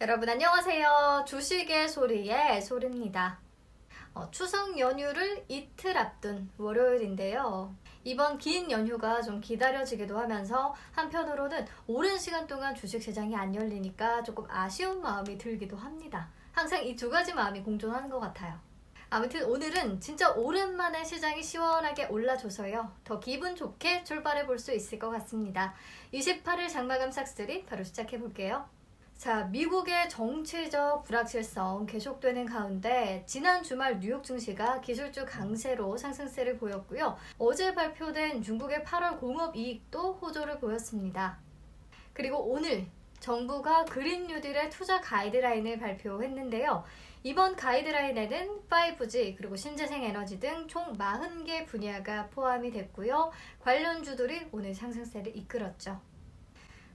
여러분 안녕하세요. 주식의 소리의 소리입니다. 어, 추석 연휴를 이틀 앞둔 월요일인데요. 이번 긴 연휴가 좀 기다려지기도 하면서 한편으로는 오랜 시간 동안 주식 시장이 안 열리니까 조금 아쉬운 마음이 들기도 합니다. 항상 이 두 가지 마음이 공존하는 것 같아요. 아무튼 오늘은 진짜 오랜만에 시장이 시원하게 올라줘서요. 더 기분 좋게 출발해 볼 수 있을 것 같습니다. 28일 장마감 싹쓸이 바로 시작해 볼게요. 자, 미국의 정치적 불확실성 계속되는 가운데 지난 주말 뉴욕 증시가 기술주 강세로 상승세를 보였고요. 어제 발표된 중국의 8월 공업 이익도 호조를 보였습니다. 그리고 오늘 정부가 그린 뉴딜의 투자 가이드라인을 발표했는데요. 이번 가이드라인에는 5G 그리고 신재생 에너지 등 총 40개 분야가 포함이 됐고요. 관련주들이 오늘 상승세를 이끌었죠.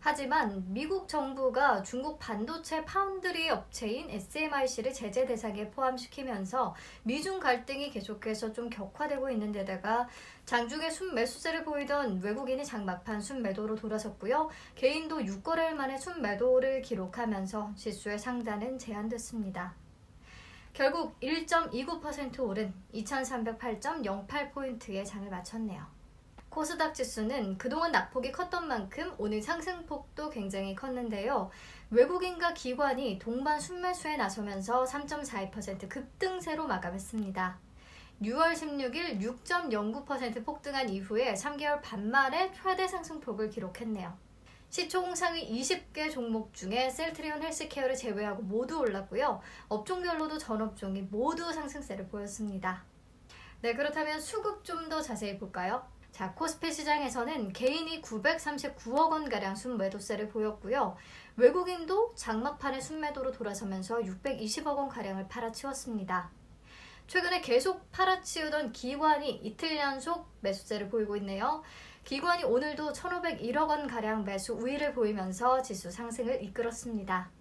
하지만 미국 정부가 중국 반도체 파운드리 업체인 SMIC를 제재 대상에 포함시키면서 미중 갈등이 계속해서 좀 격화되고 있는 데다가 장중에 순매수세를 보이던 외국인이 장막판 순매도로 돌아섰고요. 개인도 6거래일 만에 순매도를 기록하면서 지수의 상단은 제한됐습니다. 결국 1.29% 오른 2308.08포인트의 장을 마쳤네요. 코스닥 지수는 그동안 낙폭이 컸던 만큼 오늘 상승폭도 굉장히 컸는데요. 외국인과 기관이 동반 순매수에 나서면서 3.42% 급등세로 마감했습니다. 6월 16일 6.09% 폭등한 이후에 3개월 반 만에 최대 상승폭을 기록했네요. 시총 상위 20개 종목 중에 셀트리온 헬스케어를 제외하고 모두 올랐고요. 업종별로도 전 업종이 모두 상승세를 보였습니다. 네, 그렇다면 수급 좀 더 자세히 볼까요? 자, 코스피 시장에서는 개인이 939억 원가량 순매도세를 보였고요. 외국인도 장막판의 순매도로 돌아서면서 620억 원가량을 팔아치웠습니다. 최근에 계속 팔아치우던 기관이 이틀 연속 매수세를 보이고 있네요. 기관이 오늘도 1,501억 원가량 매수 우위를 보이면서 지수 상승을 이끌었습니다.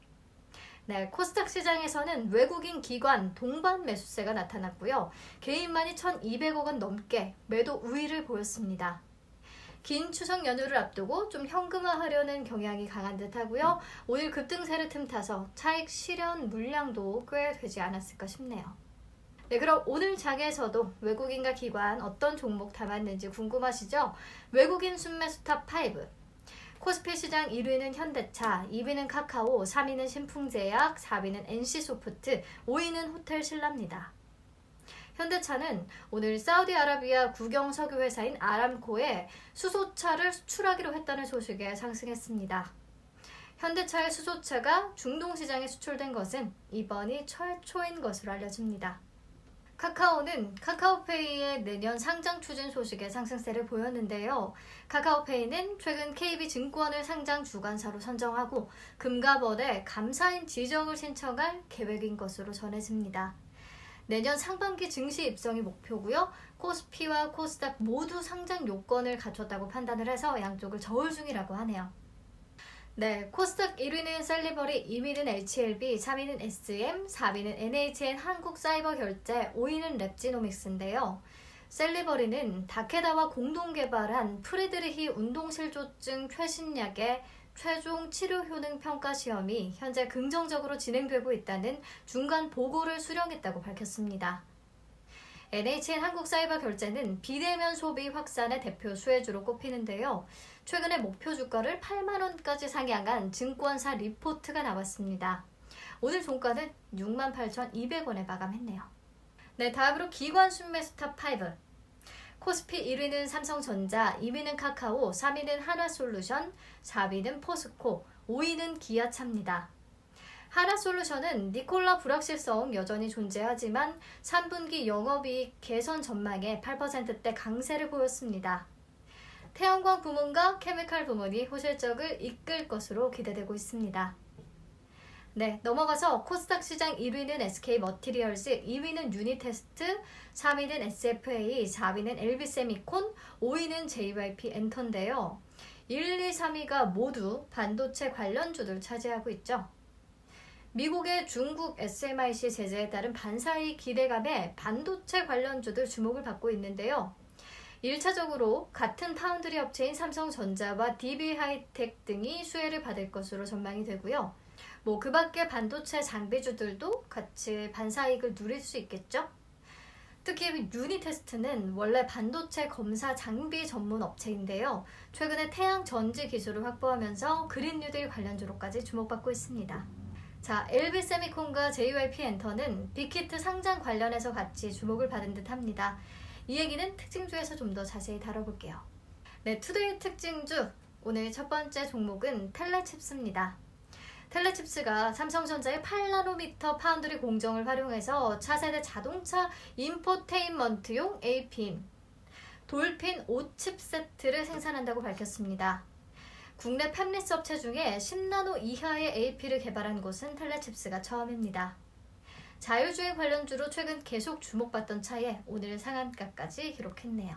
네, 코스닥 시장에서는 외국인 기관 동반 매수세가 나타났고요. 개인만이 1,200억 원 넘게 매도 우위를 보였습니다. 긴 추석 연휴를 앞두고 좀 현금화하려는 경향이 강한 듯하고요. 오늘 급등세를 틈타서 차익 실현 물량도 꽤 되지 않았을까 싶네요. 네, 그럼 오늘 장에서도 외국인과 기관 어떤 종목 담았는지 궁금하시죠? 외국인 순매수 탑 5 코스피 시장 1위는 현대차, 2위는 카카오, 3위는 신풍제약, 4위는 NC소프트, 5위는 호텔 신라입니다. 현대차는 오늘 사우디아라비아 국영 석유 회사인 아람코에 수소차를 수출하기로 했다는 소식에 상승했습니다. 현대차의 수소차가 중동 시장에 수출된 것은 이번이 최초인 것으로 알려집니다. 카카오는 카카오페이의 내년 상장 추진 소식에 상승세를 보였는데요. 카카오페이는 최근 KB증권을 상장 주관사로 선정하고 금감원에 감사인 지정을 신청할 계획인 것으로 전해집니다. 내년 상반기 증시 입성이 목표고요. 코스피와 코스닥 모두 상장 요건을 갖췄다고 판단을 해서 양쪽을 저울 중이라고 하네요. 네, 코스닥 1위는 셀리버리, 2위는 HLB, 3위는 SM, 4위는 NHN 한국사이버결제, 5위는 랩지노믹스인데요. 셀리버리는 다케다와 공동 개발한 프리드리히 운동실조증 최신약의 최종 치료 효능 평가 시험이 현재 긍정적으로 진행되고 있다는 중간 보고를 수령했다고 밝혔습니다. NHN 한국사이버결제는 비대면 소비 확산의 대표 수혜주로 꼽히는데요. 최근에 목표 주가를 8만원까지 상향한 증권사 리포트가 나왔습니다. 오늘 종가는 68,200원에 마감했네요. 네, 다음으로 기관 순매수 탑5. 코스피 1위는 삼성전자, 2위는 카카오, 3위는 한화솔루션, 4위는 포스코, 5위는 기아차입니다. 하나솔루션은 니콜라 불확실성 여전히 존재하지만 3분기 영업이익 개선 전망에 8%대 강세를 보였습니다. 태양광 부문과 케미칼 부문이 호실적을 이끌 것으로 기대되고 있습니다. 네, 넘어가서 코스닥 시장 1위는 SK 머티리얼스, 2위는 유니테스트, 3위는 SFA, 4위는 LB세미콘, 5위는 JYP 엔터인데요. 1, 2, 3위가 모두 반도체 관련주들 차지하고 있죠. 미국의 중국 SMIC 제재에 따른 반사의 기대감에 반도체 관련주들 주목을 받고 있는데요. 1차적으로 같은 파운드리 업체인 삼성전자와 DB 하이텍 등이 수혜를 받을 것으로 전망이 되고요. 뭐 그 밖에 반도체 장비주들도 같이 반사이익을 누릴 수 있겠죠? 특히 유니테스트는 원래 반도체 검사 장비 전문 업체인데요. 최근에 태양 전지 기술을 확보하면서 그린 뉴딜 관련주로까지 주목받고 있습니다. 자, LB세미콘과 JYP 엔터는 빅히트 상장 관련해서 같이 주목을 받은 듯 합니다. 이 얘기는 특징주에서 좀 더 자세히 다뤄볼게요. 네, 투데이 특징주. 오늘 첫 번째 종목은 텔레칩스입니다. 텔레칩스가 삼성전자의 8나노미터 파운드리 공정을 활용해서 차세대 자동차 인포테인먼트용 AP인 돌핀 5칩 세트를 생산한다고 밝혔습니다. 국내 팹리스 업체 중에 10나노 이하의 AP를 개발한 곳은 텔레칩스가 처음입니다. 자율주행 관련주로 최근 계속 주목받던 차에 오늘 상한가까지 기록했네요.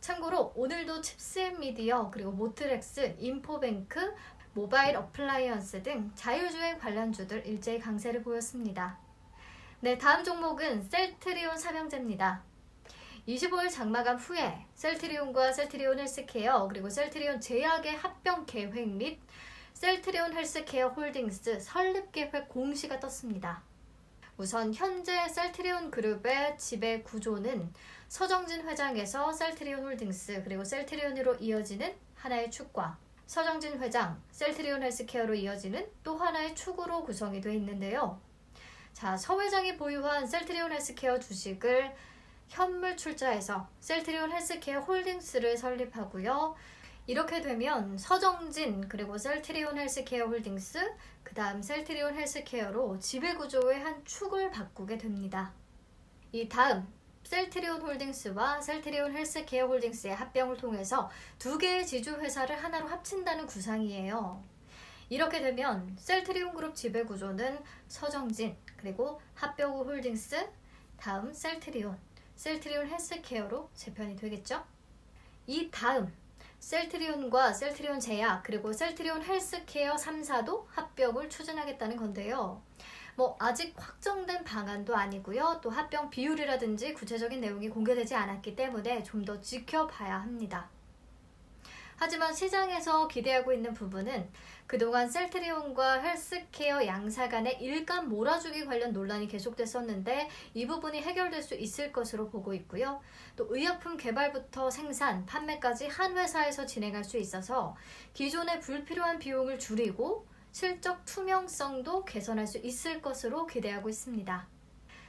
참고로 오늘도 칩스앤미디어 그리고 모트렉스, 인포뱅크, 모바일 어플라이언스 등 자율주행 관련주들 일제히 강세를 보였습니다. 네, 다음 종목은 셀트리온 삼형제입니다. 25일 장마감 후에 셀트리온과 셀트리온 헬스케어 그리고 셀트리온 제약의 합병 계획 및 셀트리온 헬스케어 홀딩스 설립 계획 공시가 떴습니다. 우선 현재 셀트리온 그룹의 지배 구조는 서정진 회장에서 셀트리온 홀딩스 그리고 셀트리온으로 이어지는 하나의 축과 서정진 회장, 셀트리온 헬스케어로 이어지는 또 하나의 축으로 구성이 되어 있는데요. 자, 서 회장이 보유한 셀트리온 헬스케어 주식을 현물 출자해서 셀트리온 헬스케어 홀딩스를 설립하고요. 이렇게 되면 서정진 그리고 셀트리온 헬스케어 홀딩스 그 다음 셀트리온 헬스케어로 지배구조의 한 축을 바꾸게 됩니다. 이 다음 셀트리온 홀딩스와 셀트리온 헬스케어 홀딩스의 합병을 통해서 두 개의 지주회사를 하나로 합친다는 구상이에요. 이렇게 되면 셀트리온 그룹 지배구조는 서정진 그리고 합병 후 홀딩스 다음 셀트리온 셀트리온 헬스케어로 재편이 되겠죠? 이 다음 셀트리온과 셀트리온 제약 그리고 셀트리온 헬스케어 3사도 합병을 추진하겠다는 건데요. 뭐 아직 확정된 방안도 아니고요. 또 합병 비율이라든지 구체적인 내용이 공개되지 않았기 때문에 좀 더 지켜봐야 합니다. 하지만 시장에서 기대하고 있는 부분은 그동안 셀트리온과 헬스케어 양사 간의 일감 몰아주기 관련 논란이 계속됐었는데 이 부분이 해결될 수 있을 것으로 보고 있고요. 또 의약품 개발부터 생산, 판매까지 한 회사에서 진행할 수 있어서 기존의 불필요한 비용을 줄이고 실적 투명성도 개선할 수 있을 것으로 기대하고 있습니다.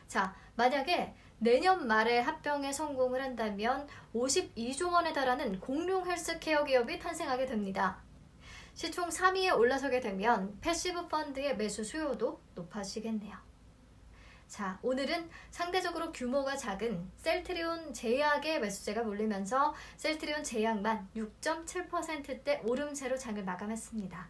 자, 만약에 내년 말에 합병에 성공을 한다면 52조 원에 달하는 공룡 헬스케어 기업이 탄생하게 됩니다. 시총 3위에 올라서게 되면 패시브 펀드의 매수 수요도 높아지겠네요. 자, 오늘은 상대적으로 규모가 작은 셀트리온 제약의 매수세가 몰리면서 셀트리온 제약만 6.7%대 오름세로 장을 마감했습니다.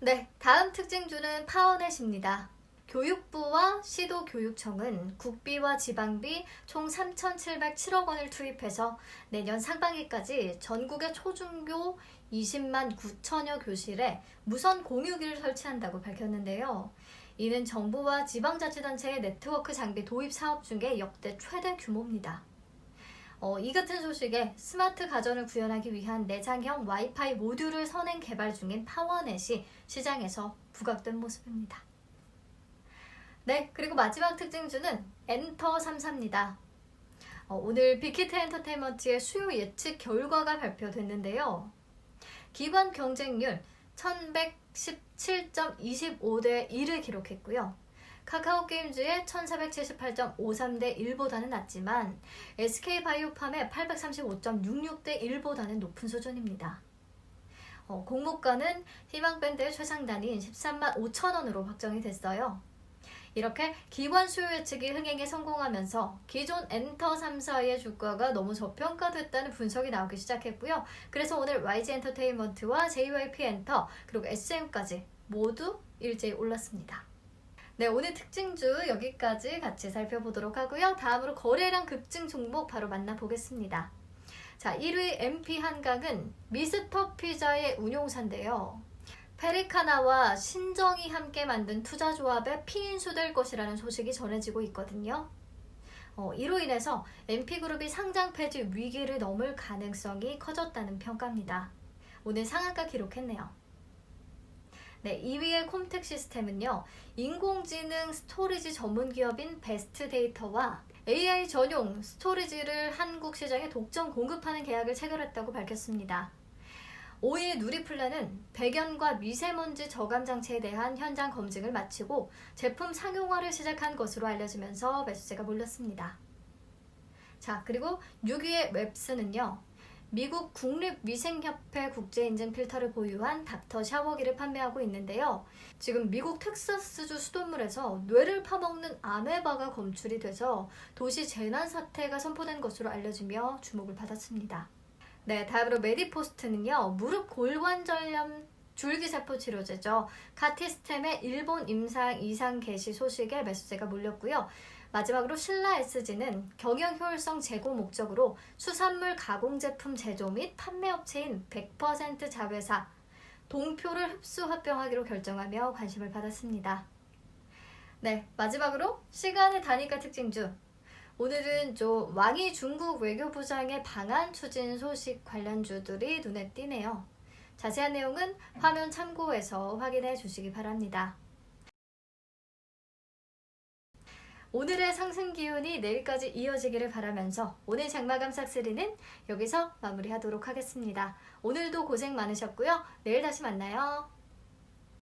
네, 다음 특징주는 파워넷입니다. 교육부와 시도교육청은 국비와 지방비 총 3,707억 원을 투입해서 내년 상반기까지 전국의 초중교 20만 9천여 교실에 무선 공유기를 설치한다고 밝혔는데요. 이는 정부와 지방자치단체의 네트워크 장비 도입 사업 중에 역대 최대 규모입니다. 어, 이 같은 소식에 스마트 가전을 구현하기 위한 내장형 와이파이 모듈을 선행 개발 중인 파워넷이 시장에서 부각된 모습입니다. 네, 그리고 마지막 특징주는 엔터 3사입니다. 어, 오늘 빅히트 엔터테인먼트의 수요 예측 결과가 발표됐는데요. 기관 경쟁률 1117.25대 1을 기록했고요. 카카오 게임즈의 1478.53대 1보다는 낮지만 SK 바이오팜의 835.66대 1보다는 높은 수준입니다. 어, 공모가는 희망밴드의 최상단인 13만 5천 원으로 확정이 됐어요. 이렇게 기관 수요 예측이 흥행에 성공하면서 기존 엔터 3사의 주가가 너무 저평가됐다는 분석이 나오기 시작했고요. 그래서 오늘 YG 엔터테인먼트와 JYP 엔터 그리고 SM까지 모두 일제히 올랐습니다. 네, 오늘 특징주 여기까지 같이 살펴보도록 하고요. 다음으로 거래량 급증 종목 바로 만나보겠습니다. 자, 1위 MP 한강은 미스터 피자의 운용사인데요. 페리카나와 신정이 함께 만든 투자 조합의 피인수될 것이라는 소식이 전해지고 있거든요. 어, 이로 인해서 MP그룹이 상장 폐지 위기를 넘을 가능성이 커졌다는 평가입니다. 오늘 상한가 기록했네요. 네, 2위의 콤텍 시스템은요. 인공지능 스토리지 전문 기업인 베스트 데이터와 AI 전용 스토리지를 한국 시장에 독점 공급하는 계약을 체결했다고 밝혔습니다. 5위 누리플라는 배견과 미세먼지 저감 장치에 대한 현장 검증을 마치고 제품 상용화를 시작한 것으로 알려지면서 매수세가 몰렸습니다. 자, 그리고 6위의 웹스는요. 미국 국립위생협회 국제인증 필터를 보유한 닥터 샤워기를 판매하고 있는데요. 지금 미국 텍사스주 수돗물에서 뇌를 파먹는 아메바가 검출이 돼서 도시 재난 사태가 선포된 것으로 알려지며 주목을 받았습니다. 네, 다음으로 메디포스트는요. 무릎 골관절염 줄기세포 치료제죠. 카티스템의 일본 임상 이상 개시 소식에 매수세가 몰렸고요. 마지막으로 신라 SG는 경영 효율성 제고 목적으로 수산물 가공 제품 제조 및 판매 업체인 100% 자회사 동표를 흡수 합병하기로 결정하며 관심을 받았습니다. 네, 마지막으로 시간의 단위가 특징주. 오늘은 저 왕이 중국 외교부장의 방한 추진 소식 관련주들이 눈에 띄네요. 자세한 내용은 화면 참고해서 확인해 주시기 바랍니다. 오늘의 상승 기운이 내일까지 이어지기를 바라면서 오늘 장마감 싹쓸이는 여기서 마무리하도록 하겠습니다. 오늘도 고생 많으셨고요. 내일 다시 만나요.